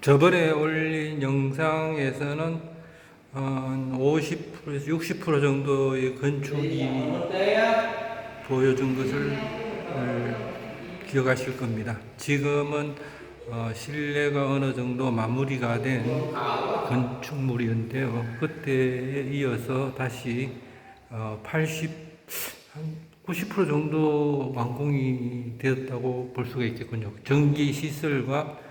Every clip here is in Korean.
저번에 올린 영상에서는 한 50%에서 60% 정도의 건축이 보여준 것을 어, 기억하실 겁니다. 지금은 어, 실내가 어느 정도 마무리가 된 건축물이었는데요. 그때에 이어서 다시 어, 80, 한 90% 정도 완공이 되었다고 볼 수가 있겠군요. 전기 시설과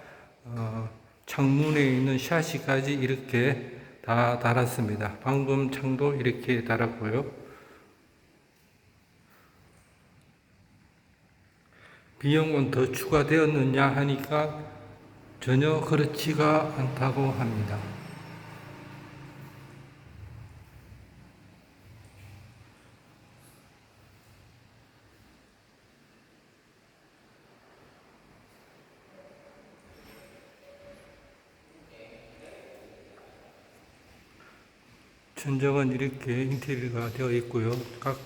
어, 창문에 있는 샤시까지 이렇게 다 달았습니다. 방금 창도 이렇게 달았고요. 비용은 더 추가되었느냐 하니까 전혀 그렇지가 않다고 합니다. 천정은 이렇게 인테리어가 되어 있고요. 각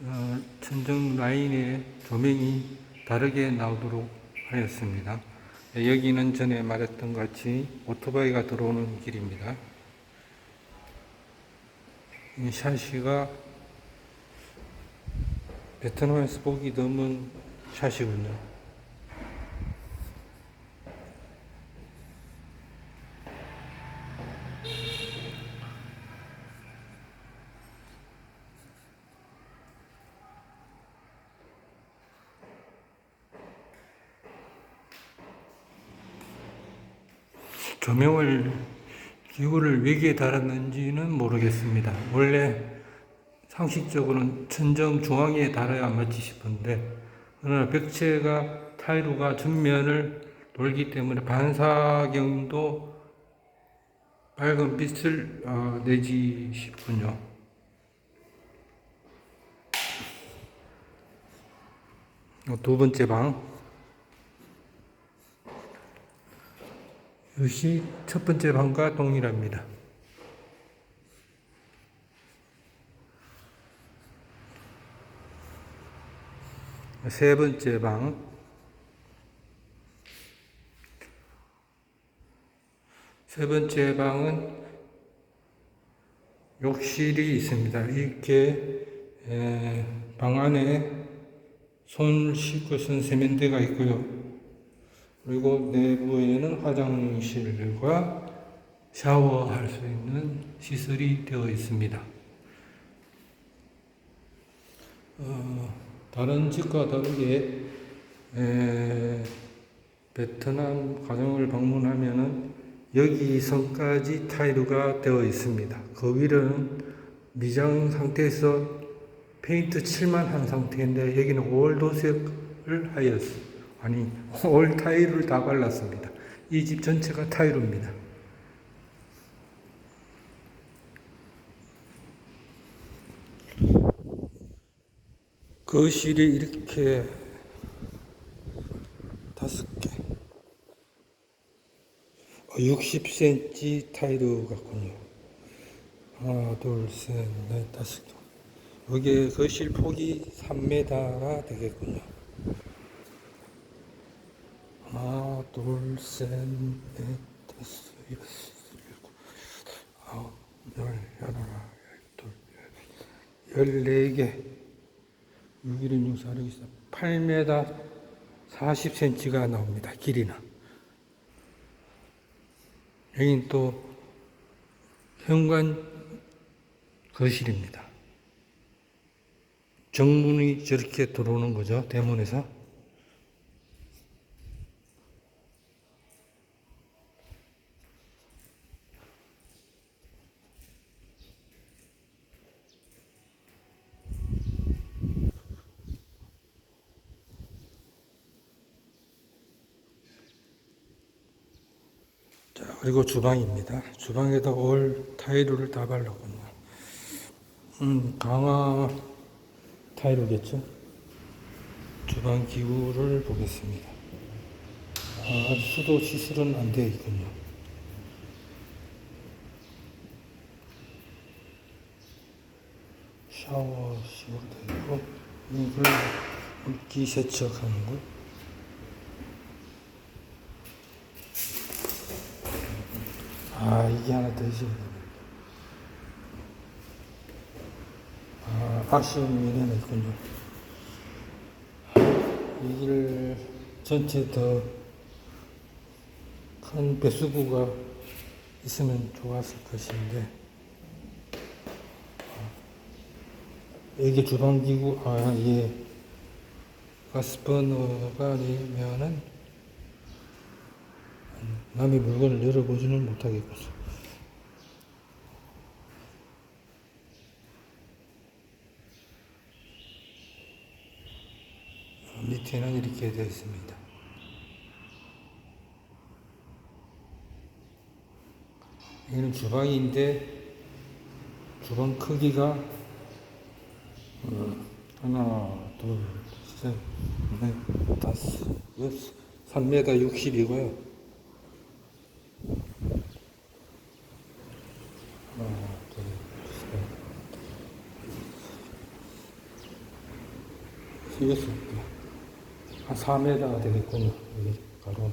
어, 천정 라인에 조명이 다르게 나오도록 하였습니다. 네, 여기는 전에 말했던 것 같이 오토바이가 들어오는 길입니다. 이 샤시가 베트남에서 보기 드문 샤시군요. 조명을 기구를 외기에 달았는지는 모르겠습니다. 원래 상식적으로는 천정 중앙에 달아야 맞지 싶은데 그러나 벽체가 타이루가 전면을 돌기 때문에 반사경도 밝은 빛을 어, 내지 싶군요. 어, 두 번째 방. 역시 첫 번째 방과 동일합니다. 세 번째 방. 세 번째 방은 욕실이 있습니다. 이렇게 에, 방 안에 손 씻고 쓴 세면대가 있고요. 그리고 내부에는 화장실과 샤워할 수 있는 시설이 되어 있습니다. 어, 다른 집과 다르게 에, 베트남 가정을 방문하면은 여기 선까지 타일루가 되어 있습니다. 그 위로는 미장 상태에서 페인트 칠만 한 상태인데 여기는 올 도색을 하였습니다. 아니 올 타일을 다 발랐습니다. 이 집 전체가 타일입니다. 거실이 이렇게 다섯 개, 60cm 타일 같군요. 하나, 둘, 셋, 넷, 다섯 개. 여기 거실 폭이 3m가 되겠군요. 하나, 둘, 셋, 넷, 다섯, 여섯, 일곱, 아홉, 열, 열하나, 열둘, 열네 개. 여기는 용사로 있어. 8m 40cm가 나옵니다. 길이는. 여긴 또 현관 거실입니다. 정문이 저렇게 들어오는 거죠. 대문에서. 자, 그리고 주방입니다. 주방에다 올 타일을 다 발랐군요. 음, 강화 타일이겠죠? 주방 기구를 보겠습니다. 아, 수도 시설은 안 되어 있군요. 샤워식으로 되어 있고, 이걸 물기 세척하는 거. 아 이게 하나 더 있어야 되네. 아 하나 있군요. 여기를 전체 더 큰 배수구가 있으면 좋았을 것인데 이게 주방기구 아 이게 가스버너가 아니면은 남의 물건을 열어보지는 못하겠군. 밑에는 이렇게 되어 있습니다. 여기는 주방인데 주방 크기가 어, 하나, 둘, 셋, 넷, 다섯, 여섯, 3m 60이고요. 개. 한 4m가 되겠군요. 여기 가로.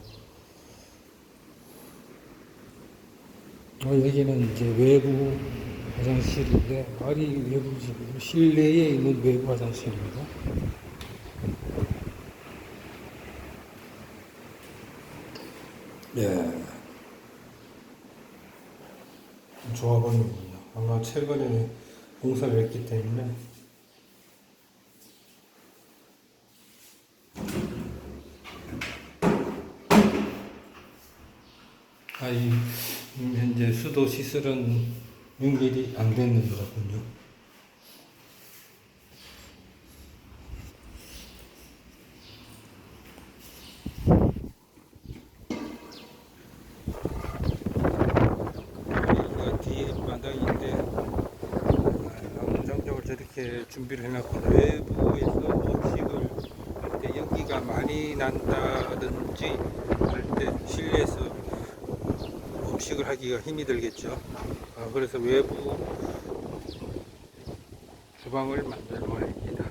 어, 여기는 이제 외부 화장실인데, 말이 외부지, 실내에 있는 외부 화장실입니다. 예. 좋아 보이는군요. 아마 최근에 공사를 했기 때문에. 아, 이, 음, 현재 수도 시설은 연결이 안 되는 거군요. 여기가 마당인데 안정적으로 저렇게 준비를 해놨고 외부에서 음식을 할 때 연기가 많이 난다든지 할 때 실내에서 음식을 하기가 힘이 들겠죠. 아, 그래서 외부 주방을 만들어 놓습니다.